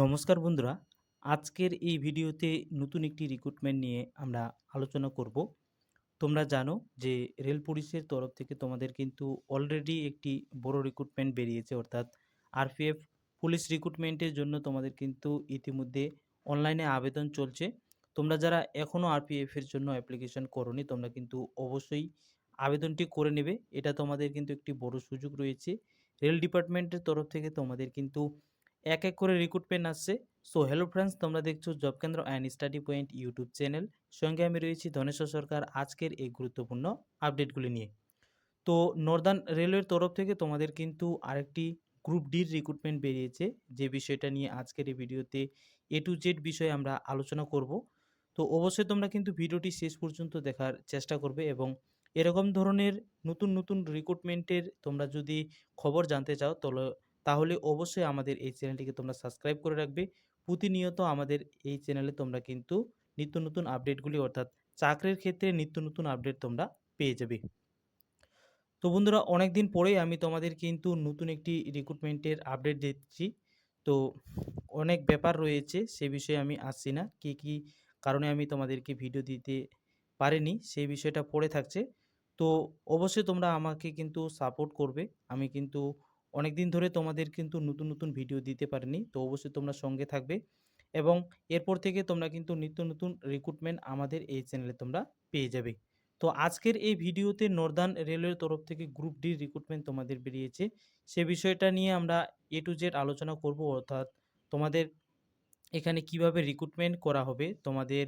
নমস্কার বন্ধুরা। আজকের এই ভিডিওতে নতুন একটি রিক্রুটমেন্ট নিয়ে আমরা আলোচনা করব। তোমরা জানো যে রেল পুলিশের তরফ থেকে তোমাদের কিন্তু অলরেডি একটি বড় রিক্রুটমেন্ট বেরিয়েছে, অর্থাৎ আরপিএফ পুলিশ রিক্রুটমেন্টের জন্য তোমাদের কিন্তু ইতিমধ্যে অনলাইনে আবেদন চলছে। তোমরা যারা এখনও আরপিএফের জন্য অ্যাপ্লিকেশন করনি, তোমরা কিন্তু অবশ্যই আবেদনটি করে নেবে। এটা তোমাদের কিন্তু একটি বড় সুযোগ রয়েছে। রেল ডিপার্টমেন্টের তরফ থেকে তোমাদের কিন্তু এক এক করে রিক্রুটমেন্ট আসছে। সো হ্যালো ফ্রেন্ডস তোমরা দেখছ জব কেন্দ্র and study point YouTube channel সঙ্গে আমি রয়েছি ধনেশ্বর সরকার আজকের এই গুরুত্বপূর্ণ আপডেটগুলি নিয়ে। তো নর্দার্ন রেলওয়ের তরফ থেকে তোমাদের কিন্তু আরেকটি গ্রুপ ডির রিক্রুটমেন্ট বেরিয়েছে। যে বিষয়টা নিয়ে আজকের এই ভিডিওতে এ টু জেড বিষয়ে আমরা আলোচনা করব। তো, অবশ্যই তোমরা কিন্তু ভিডিওটি শেষ পর্যন্ত দেখার চেষ্টা করবে এবং এরকম ধরনের নতুন নতুন রিক্রুটমেন্টের তোমরা যদি খবর জানতে চাও, তাহলে তাহলে অবশ্যই আমাদের এই চ্যানেলটিকে তোমরা সাবস্ক্রাইব করে রাখবে। প্রতিনিয়ত আমাদের এই চ্যানেলে তোমরা কিন্তু নিত্য নতুন আপডেটগুলি অর্থাৎ চাকরির ক্ষেত্রে নিত্য নতুন আপডেট তোমরা পেয়ে যাবে। তো বন্ধুরা অনেক দিন পরেই আমি তোমাদের কিন্তু নতুন একটি রিক্রুটমেন্টের আপডেট দিচ্ছি। তো অনেক ব্যাপার রয়েছে, সে বিষয়ে আমি আসছি না। কি কি কারণে আমি তোমাদেরকে ভিডিও দিতে পারিনি সেই বিষয়টা পড়ে থাকছে। তো অবশ্যই তোমরা আমাকে কিন্তু সাপোর্ট করবে। আমি কিন্তু অনেক দিন ধরে তোমাদের কিন্তু নতুন নতুন ভিডিও দিতে পারিনি। তো অবশ্যই তোমরা সঙ্গে থাকবে এবং এরপর থেকে তোমরা কিন্তু নিত্য নতুন রিক্রুটমেন্ট আমাদের এই চ্যানেলে তোমরা পেয়ে যাবে। তো আজকের এই ভিডিওতে নর্দার্ন রেলওয়ের তরফ থেকে গ্রুপ ডি রিক্রুটমেন্ট তোমাদের বেরিয়েছে। সে বিষয়টা নিয়ে আমরা এ টু জেড আলোচনা করব, অর্থাৎ তোমাদের এখানে কীভাবে রিক্রুটমেন্ট করা হবে, তোমাদের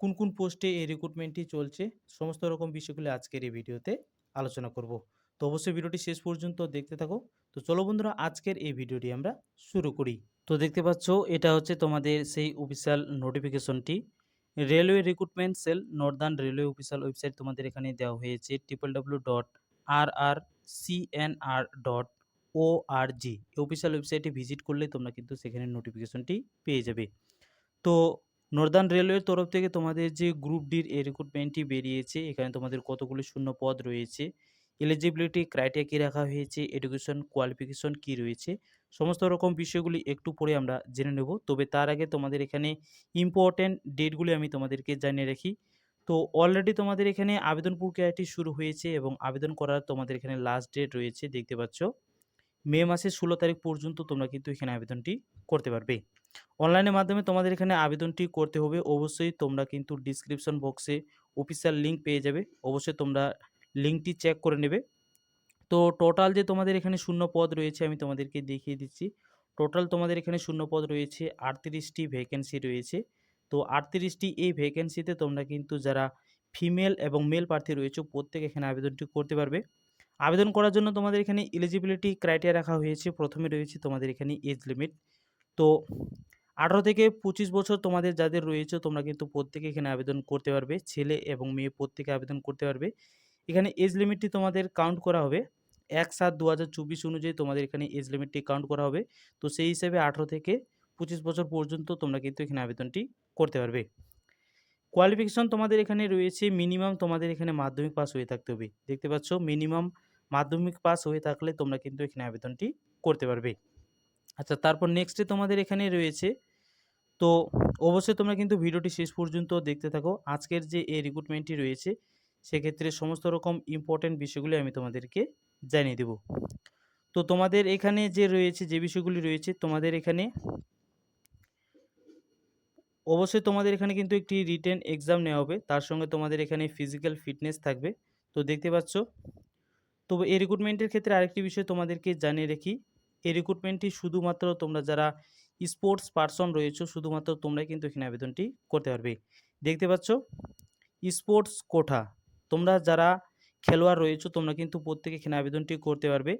কোন কোন পোস্টে এই রিক্রুটমেন্টটি চলছে, সমস্ত রকম বিষয়গুলি আজকের এই ভিডিওতে আলোচনা করব। তো অবশ্যই ভিডিওটি শেষ পর্যন্ত দেখতে থাকো। তো চলো বন্ধুরা, আজকের এই ভিডিওটি আমরা শুরু করি। তো দেখতে পাচ্ছ, এটা হচ্ছে তোমাদের সেই official নোটিফিকেশনটি railway recruitment cell northern railway official website তোমাদের এখানে দেওয়া হয়েছে triple W dot R R CNR dot O R G official ওয়েবসাইটে ভিজিট করলে তোমরা কিন্তু সেখানে নোটিফিকেশনটি পেয়ে যাবে। তো নর্দার্ন রেলওয়ের তরফ থেকে তোমাদের যে গ্রুপ ডির এই রিক্রুটমেন্টটি বেরিয়েছে, এখানে তোমাদের কতগুলো শূন্য পদ রয়েছে এলিজিবিলিটি ক্রাইটেরিয়া কী রাখা হয়েছে? এডুকেশন কোয়ালিফিকেশন কী রয়েছে? সমস্ত রকম বিষয়গুলি একটু পরে আমরা জেনে নেব। তবে তার আগে তোমাদের এখানে ইম্পর্ট্যান্ট ডেটগুলি আমি তোমাদেরকে জানিয়ে রাখি। তো অলরেডি তোমাদের এখানে আবেদন প্রক্রিয়াটি শুরু হয়েছে এবং আবেদন করার তোমাদের এখানে লাস্ট ডেট রয়েছে, দেখতে পাচ্ছ। মে মাসের ষোলো তারিখ পর্যন্ত তোমরা কিন্তু এখানে আবেদনটি করতে পারবে। অনলাইনের মাধ্যমে তোমাদের এখানে আবেদনটি করতে হবে। অবশ্যই তোমরা কিন্তু ডিসক্রিপশন বক্সে অফিসিয়াল লিঙ্ক পেয়ে যাবে। অবশ্যই তোমরা লিঙ্কটি চেক করে নেবে। তো টোটাল যে তোমাদের এখানে শূন্য পদ রয়েছে, আমি তোমাদেরকে দেখিয়ে দিচ্ছি। টোটাল তোমাদের এখানে শূন্য পদ রয়েছে, আটত্রিশটি ভ্যাকেন্সি রয়েছে। তো আটত্রিশটি এই ভ্যাকেন্সিতে তোমরা কিন্তু যারা ফিমেল এবং মেল প্রার্থী রয়েছে, প্রত্যেক এখানে আবেদনটি করতে পারবে। আবেদন করার জন্য তোমাদের এখানে এলিজিবিলিটি ক্রাইটেরিয়া রাখা হয়েছে। প্রথমে রয়েছে তোমাদের এখানে এজ লিমিট তো আঠারো থেকে পঁচিশ বছর তোমাদের যাদের রয়েছে, তোমরা কিন্তু প্রত্যেকে এখানে আবেদন করতে পারবে। ছেলে এবং মেয়ে প্রত্যেকে আবেদন করতে পারবে। এখানে এজ লিমিটটি তোমাদের কাউন্ট করা হবে। এক সাত দু হাজার চব্বিশ অনুযায়ী তোমাদের এখানে এজ লিমিটটি কাউন্ট করা হবে। তো সেই হিসেবে আঠেরো থেকে পঁচিশ বছর পর্যন্ত তোমরা কিন্তু এখানে আবেদনটি করতে পারবে। কোয়ালিফিকেশন তোমাদের এখানে রয়েছে মিনিমাম তোমাদের এখানে মাধ্যমিক পাস হয়ে থাকতে হবে। দেখতে পাচ্ছ মিনিমাম মাধ্যমিক পাস হয়ে থাকলে তোমরা কিন্তু এখানে আবেদনটি করতে পারবে। আচ্ছা তারপর নেক্সটে তোমাদের এখানে রয়েছে, তো অবশ্যই তোমরা কিন্তু ভিডিওটি শেষ পর্যন্ত দেখতে থাকো। আজকের যে এই রিক্রুটমেন্টটি রয়েছে সেক্ষেত্রে সমস্ত রকম ইম্পর্ট্যান্ট বিষয়গুলি আমি তোমাদেরকে জানিয়ে দেব। তো তোমাদের এখানে যে রয়েছে, যে বিষয়গুলি রয়েছে, তোমাদের এখানে অবশ্যই তোমাদের এখানে কিন্তু একটি রিটেন এক্সাম নেওয়া হবে। তার সঙ্গে তোমাদের এখানে ফিজিক্যাল ফিটনেস থাকবে। তো দেখতে পাচ্ছ? তো এই রিক্রুটমেন্টের ক্ষেত্রে আরেকটি বিষয় তোমাদেরকে জানিয়ে রাখি। এই রিক্রুটমেন্টটি শুধুমাত্র তোমরা যারা স্পোর্টস পার্সন রয়েছে, শুধুমাত্র তোমরাই কিন্তু এখানে আবেদনটি করতে পারবে। দেখতে পাচ্ছ? স্পোর্টস কোঠা তোমরা যারা খেলোয়াড় রয়েছে, তোমরা কিন্তু প্রত্যেকে এখানে আবেদনটি করতে পারবে।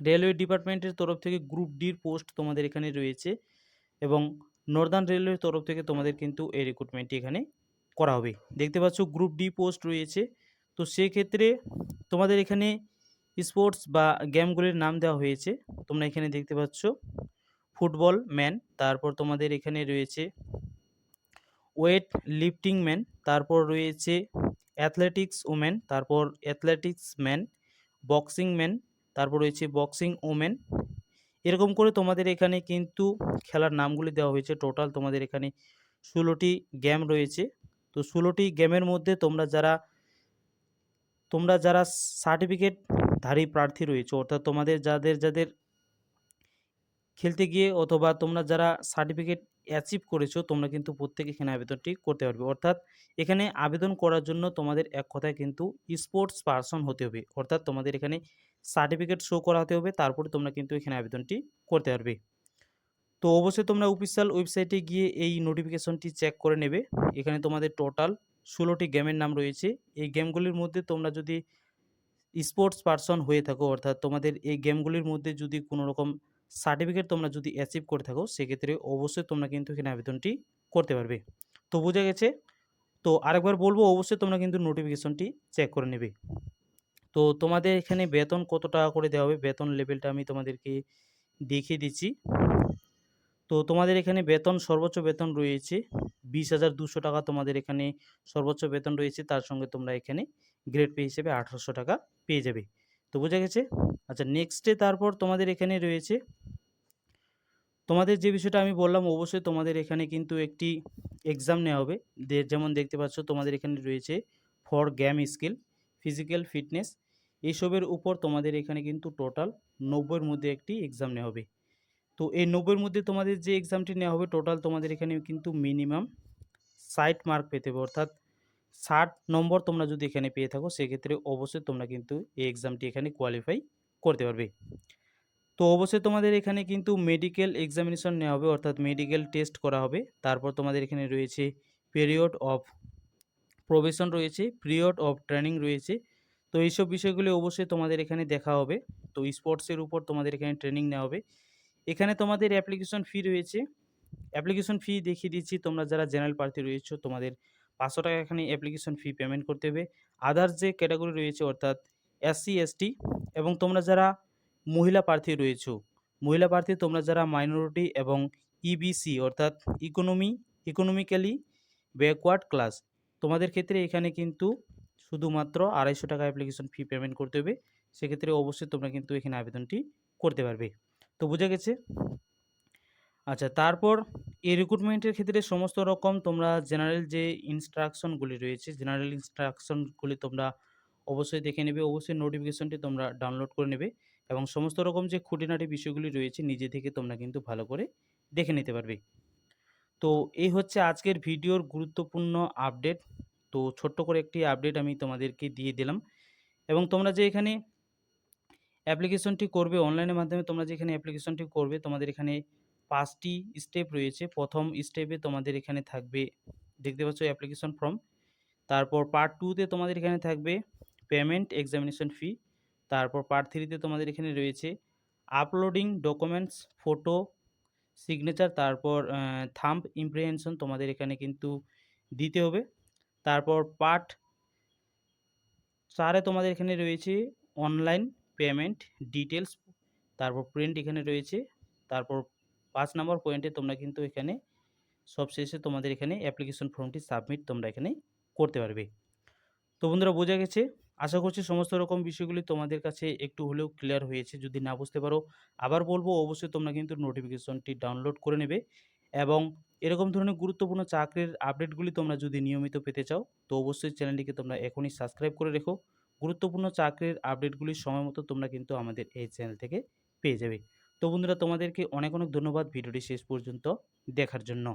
রেলওয়ে ডিপার্টমেন্টের তরফ থেকে গ্রুপ ডির পোস্ট তোমাদের এখানে রয়েছে এবং নর্দার্ন রেলওয়ের তরফ থেকে তোমাদের কিন্তু এই রিক্রুটমেন্টটি এখানে করা হবে। দেখতে পাচ্ছ গ্রুপ ডি পোস্ট রয়েছে। তো সেক্ষেত্রে তোমাদের এখানে স্পোর্টস বা গেমগুলির নাম দেওয়া হয়েছে। তোমরা এখানে দেখতে পাচ্ছ ফুটবল ম্যান, তারপর তোমাদের এখানে রয়েছে ওয়েট লিফটিং ম্যান, তারপর রয়েছে অ্যাথলেটিক্স ওমেন তারপর অ্যাথলেটিক্স ম্যান বক্সিং ম্যান তারপর রয়েছে বক্সিং ওমেন এরকম করে তোমাদের এখানে কিন্তু খেলার নামগুলি দেওয়া হয়েছে। টোটাল তোমাদের এখানে ষোলোটি গেম রয়েছে। তো ষোলোটি গেমের মধ্যে তোমরা যারা তোমরা যারা সার্টিফিকেটধারী প্রার্থী রয়েছে, অর্থাৎ তোমাদের যাদের যাদের খেলতে গিয়ে অথবা তোমরা যারা সার্টিফিকেট অ্যাচিভ করেছ, তোমরা কিন্তু প্রত্যেকে এখানে আবেদনটি করতে পারবে। অর্থাৎ এখানে আবেদন করার জন্য তোমাদের এক কথায় কিন্তু স্পোর্টস পারসন হতে হবে। অর্থাৎ তোমাদের এখানে সার্টিফিকেট শো করাতে হবে, তারপরে তোমরা কিন্তু এখানে আবেদনটি করতে পারবে। তো অবশ্যই তোমরা অফিসিয়াল ওয়েবসাইটে গিয়ে এই নোটিফিকেশনটি চেক করে নেবে। এখানে তোমাদের টোটাল ষোলোটি গেমের নাম রয়েছে। এই গেমগুলির মধ্যে তোমরা যদি স্পোর্টস পারসন হয়ে থাকো, অর্থাৎ তোমাদের এই গেমগুলির মধ্যে যদি কোনো রকম সার্টিফিকেট তোমরা যদি অ্যাচিভ করে থাকো, সেক্ষেত্রে অবশ্যই তোমরা কিন্তু এখানে আবেদনটি করতে পারবে। তো বোঝা গেছে? তো আরেকবার বলব, অবশ্যই তোমরা কিন্তু নোটিফিকেশনটি চেক করে নেবে। তো তোমাদের এখানে বেতন কত টাকা করে দেওয়া হবে? বেতন লেভেলটা আমি তোমাদেরকে দেখিয়ে দিচ্ছি। তো তোমাদের এখানে বেতন, সর্বোচ্চ বেতন রয়েছে বিশ হাজার দুশো টাকা। তোমাদের এখানে সর্বোচ্চ বেতন রয়েছে, তার সঙ্গে তোমরা এখানে গ্রেড পে হিসেবে আঠারোশো টাকা পেয়ে যাবে। তো বোঝা গেছে? আচ্ছা নেক্সটে তারপর তোমাদের এখানে রয়েছে, তোমাদের যে বিষয়টা আমি বললাম, অবশ্যই তোমাদের এখানে কিন্তু একটি এক্সাম নেওয়া হবে। যেমন দেখতে পাচ্ছ, তোমাদের এখানে রয়েছে for game skill physical fitness এইসবের উপর তোমাদের এখানে কিন্তু টোটাল নব্বইয়ের মধ্যে একটি এক্সাম নেওয়া হবে। তো এই নব্বইয়ের মধ্যে তোমাদের যে এক্সামটি নেওয়া হবে টোটাল তোমাদের এখানে কিন্তু মিনিমাম ষাট মার্ক পেতে হবে। অর্থাৎ ষাট নম্বর তোমরা যদি এখানে পেয়ে থাকো, সেক্ষেত্রে অবশ্যই তোমরা কিন্তু এই এক্সামটি এখানে কোয়ালিফাই করতে পারবে। তো অবশ্যই তোমাদের এখানে কিন্তু মেডিকেল এক্সামিনেশন নেওয়া হবে, অর্থাৎ মেডিকেল টেস্ট করা হবে। তারপর তোমাদের এখানে রয়েছে পিরিয়ড অফ প্রবেশন রয়েছে পিরিয়ড অফ ট্রেনিং রয়েছে। তো এইসব বিষয়গুলি অবশ্যই তোমাদের এখানে দেখা হবে। তো স্পোর্টসের উপর তোমাদের এখানে ট্রেনিং নেওয়া হবে। এখানে তোমাদের অ্যাপ্লিকেশন ফি রয়েছে। অ্যাপ্লিকেশন ফি দেখিয়ে দিচ্ছি, তোমরা যারা জেনারেল প্রার্থী রয়েছে, তোমাদের পাঁচশো টাকা এখানে অ্যাপ্লিকেশন ফি পেমেন্ট করতে হবে। আদার্স যে ক্যাটাগরি রয়েছে অর্থাৎ এসসি এসটি এবং তোমরা যারা মহিলা প্রার্থী রয়েছে, মহিলা প্রার্থী তোমরা যারা মাইনরিটি এবং ইবিসি অর্থাৎ ইকোনমি ইকোনমিক্যালি ব্যাকওয়ার্ড ক্লাস তোমাদের ক্ষেত্রে এখানে কিন্তু শুধুমাত্র আড়াইশো টাকা অ্যাপ্লিকেশন ফি পেমেন্ট করতে হবে। সেক্ষেত্রে অবশ্যই তোমরা কিন্তু এখানে আবেদনটি করতে পারবে। তো বোঝা গেছে? আচ্ছা তারপর এই রিক্রুটমেন্টের ক্ষেত্রে সমস্ত রকম তোমরা জেনারেল যে ইনস্ট্রাকশনগুলি রয়েছে জেনারেল ইনস্ট্রাকশনগুলি তোমরা অবশ্যই দেখে নেবে, অবশ্যই নোটিফিকেশনটি তোমরা ডাউনলোড করে নেবে এবং সমস্ত রকম যে খুঁটিনাটি বিষয়গুলি রয়েছে, নিজে থেকে তোমরা কিন্তু ভালো করে দেখে নিতে পারবে। তো এই হচ্ছে আজকের ভিডিওর গুরুত্বপূর্ণ আপডেট তো ছোট্ট করে একটি আপডেট আমি তোমাদেরকে দিয়ে দিলাম এবং তোমরা যে এখানে অ্যাপ্লিকেশনটি করবে অনলাইনের মাধ্যমে তোমরা যেখানে অ্যাপ্লিকেশনটি করবে, তোমাদের এখানে পাঁচটি স্টেপ রয়েছে। প্রথম স্টেপে তোমাদের এখানে থাকবে, দেখতে পাচ্ছ অ্যাপ্লিকেশন ফর্ম তারপর পার্ট টুতে তোমাদের এখানে থাকবে পেমেন্ট এক্সামিনেশন ফি তারপর পার্ট থ্রিতে তোমাদের এখানে রয়েছে আপলোডিং ডকুমেন্টস ফটো সিগনেচার তারপর থাম্ব ইমপ্রিহেনশন তোমাদের এখানে কিন্তু দিতে হবে। তারপর পার্ট চারে তোমাদের এখানে রয়েছে অনলাইন পেমেন্ট ডিটেলস তারপর প্রিন্ট এখানে রয়েছে। তারপর পাঁচ নম্বর পয়েন্টে তোমরা কিন্তু এখানে সবশেষে তোমাদের এখানে অ্যাপ্লিকেশন ফর্মটি সাবমিট তোমরা এখানে করতে পারবে। তো বন্ধুরা, বোঝা গেছে? আশা করছি সমস্ত রকম বিষয়গুলি তোমাদের কাছে একটু হলেও ক্লিয়ার হয়েছে। যদি না বুঝতে পারো, আবার বলব, অবশ্যই তোমরা কিন্তু নোটিফিকেশনটি ডাউনলোড করে নেবে এবং এরকম ধরনের গুরুত্বপূর্ণ চাকরির আপডেটগুলি তোমরা যদি নিয়মিত পেতে চাও, তো অবশ্যই চ্যানেলটিকে তোমরা এখনই সাবস্ক্রাইব করে রেখো। গুরুত্বপূর্ণ চাকরির আপডেটগুলি সময় মতো তোমরা কিন্তু আমাদের এই চ্যানেল থেকে পেয়ে যাবে। তো বন্ধুরা তোমাদেরকে অনেক অনেক ধন্যবাদ ভিডিওটি শেষ পর্যন্ত দেখার জন্য।